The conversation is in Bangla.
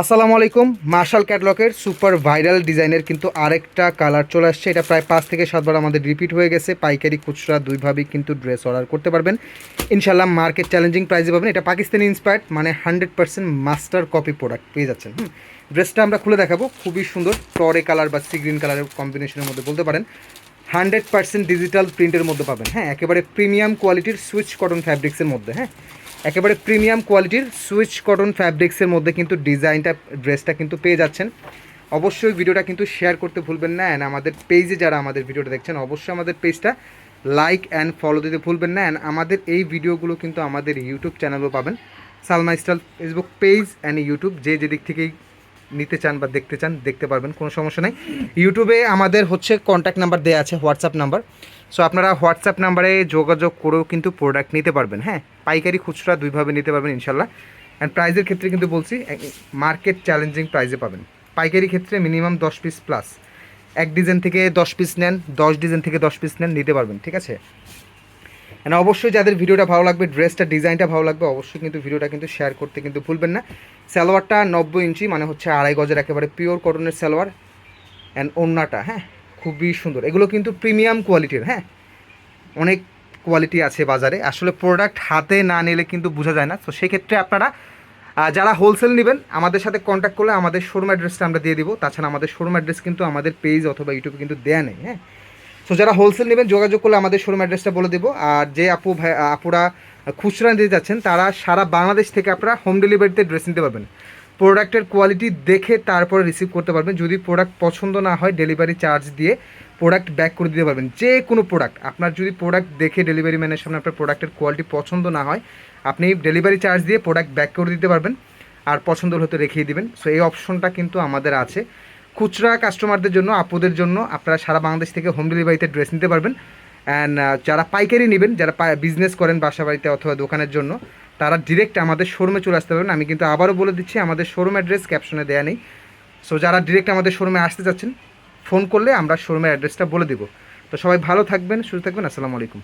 আসসালামু আলাইকুম। মার্শাল ক্যাটলকের সুপার ভাইরাল ডিজাইনের কিন্তু আরেকটা কালার চলে আসছে। এটা প্রায় পাঁচ থেকে সাতবার আমাদের রিপিট হয়ে গেছে। পাইকারি খুচরা দুইভাবেই কিন্তু ড্রেস অর্ডার করতে পারবেন। ইনশাল্লাহ মার্কেট চ্যালেঞ্জিং প্রাইসে পাবেন। এটা পাকিস্তানি ইন্সপায়ার্ড মানে hundred percent master copy product পেয়ে যাচ্ছেন। হুম ড্রেসটা আমরা খুলে দেখাবো। খুবই সুন্দর। টরে কালার বা সি গ্রিন কালারের কম্বিনেশনের মধ্যে বলতে পারেন। হান্ড্রেড পার্সেন্ট ডিজিটাল প্রিন্টের মধ্যে পাবেন। হ্যাঁ একেবারে প্রিমিয়াম কোয়ালিটির সুইচ কটন ফ্যাব্রিক্সের মধ্যে। হ্যাঁ একেবারে প্রিমিয়াম কোয়ালিটির সুইচ কটন ফ্যাব্রিক্সের মধ্যে কিন্তু ডিজাইনটা, ড্রেসটা কিন্তু পেয়ে যাচ্ছেন। অবশ্যই ভিডিওটা কিন্তু শেয়ার করতে ভুলবেন না অ্যান্ড আমাদের পেজে যারা আমাদের ভিডিওটা দেখছেন, অবশ্যই আমাদের পেজটা লাইক অ্যান্ড ফলো দিতে ভুলবেন না অ্যান্ড আমাদের এই ভিডিওগুলো কিন্তু আমাদের ইউটিউব চ্যানেলও পাবেন। Salma style Facebook page and YouTube যে যেদিক থেকেই নিতে চান বা দেখতে চান, দেখতে পারবেন, কোনো সমস্যা নেই। ইউটিউবে আমাদের হচ্ছে কন্ট্যাক্ট নাম্বার দেওয়া আছে হোয়াটসঅ্যাপ নাম্বার সো আপনারা হোয়াটসঅ্যাপ নাম্বারে যোগাযোগ করেও কিন্তু প্রোডাক্ট নিতে পারবেন হ্যাঁ? পাইকারি খুচরা দুইভাবে নিতে পারবেন, ইনশাল্লাহ। অ্যান্ড প্রাইজের ক্ষেত্রে কিন্তু বলছি মার্কেট চ্যালেঞ্জিং প্রাইজে পাবেন। পাইকারি ক্ষেত্রে মিনিমাম দশ পিস প্লাস এক ডিজাইন থেকে দশ পিস নেন, দশ ডিজাইন থেকে দশ পিস নেন, নিতে পারবেন, ঠিক আছে? And অবশ্যই যাদের ভিডিওটা ভালো লাগবে ড্রেসটা ডিজাইনটা ভালো লাগবে, অবশ্যই কিন্তু ভিডিওটা কিন্তু শেয়ার করতে কিন্তু ভুলবেন না। সালোয়ারটা নব্বই ইঞ্চি মানে হচ্ছে আড়াই গজের একেবারে পিওর কটনের সালোয়ার। অ্যান্ড ওড়নাটা হ্যাঁ? খুবই সুন্দর। এগুলো কিন্তু প্রিমিয়াম কোয়ালিটির হ্যাঁ? অনেক কোয়ালিটি আছে বাজারে। আসলে প্রোডাক্ট হাতে না নিলে কিন্তু বোঝা যায় না। তো সেক্ষেত্রে আপনারা যারা হোলসেল নেবেন, আমাদের সাথে কন্ট্যাক্ট করলে আমাদের শোরুম অ্যাড্রেসটা আমরা দিয়ে দিব। তাছাড়া আমাদের শোরুম অ্যাড্রেস কিন্তু আমাদের পেজ অথবা ইউটিউবে কিন্তু দেয়া নেই হ্যাঁ? সো যারা হোলসেল নেবেন, যোগাযোগ করলে আমাদের শোরুম অ্যাড্রেসটা বলে দেবো। আর যে আপু ভাই আপুরা খুচরা নিতে যাচ্ছেন, তারা সারা বাংলাদেশ থেকে আপনারা হোম ডেলিভারিতে ড্রেস নিতে পারবেন। প্রোডাক্টের কোয়ালিটি দেখে তারপরে রিসিভ করতে পারবেন। যদি প্রোডাক্ট পছন্দ না হয় ডেলিভারি চার্জ দিয়ে প্রোডাক্ট ব্যাক করে দিতে পারবেন। যে কোনো প্রোডাক্ট আপনার যদি প্রোডাক্ট দেখে ডেলিভারি ম্যানের সামনে আপনার প্রোডাক্টের কোয়ালিটি পছন্দ না হয়, আপনি ডেলিভারি চার্জ দিয়ে প্রোডাক্ট ব্যাক করে দিতে পারবেন আর পছন্দ হলে রেখেই দিবেন। সো এই অপশনটা কিন্তু আমাদের আছে। খুচরা কাস্টমারদের জন্য, আপুদের জন্য আপনারা সারা বাংলাদেশ থেকে হোম ডেলিভারিতে ড্রেস নিতে পারবেন। অ্যান্ড যারা পাইকারি নেবেন, যারা বিজনেস করেন বাসা বাড়িতে অথবা দোকানের জন্য, তারা ডিরেক্ট আমাদের শোরুমে চলে আসতে পারবেন। আমি কিন্তু আবারও বলে দিচ্ছি, আমাদের শোরুম অ্যাড্রেস ক্যাপশনে দেয়া নেই। সো যারা ডিরেক্ট আমাদের শোরুমে আসতে চাচ্ছেন ফোন করলে আমরা শোরুমের অ্যাড্রেসটা বলে দিব। তো সবাই ভালো থাকবেন, সুস্থ থাকবেন, আসসালামু আলাইকুম।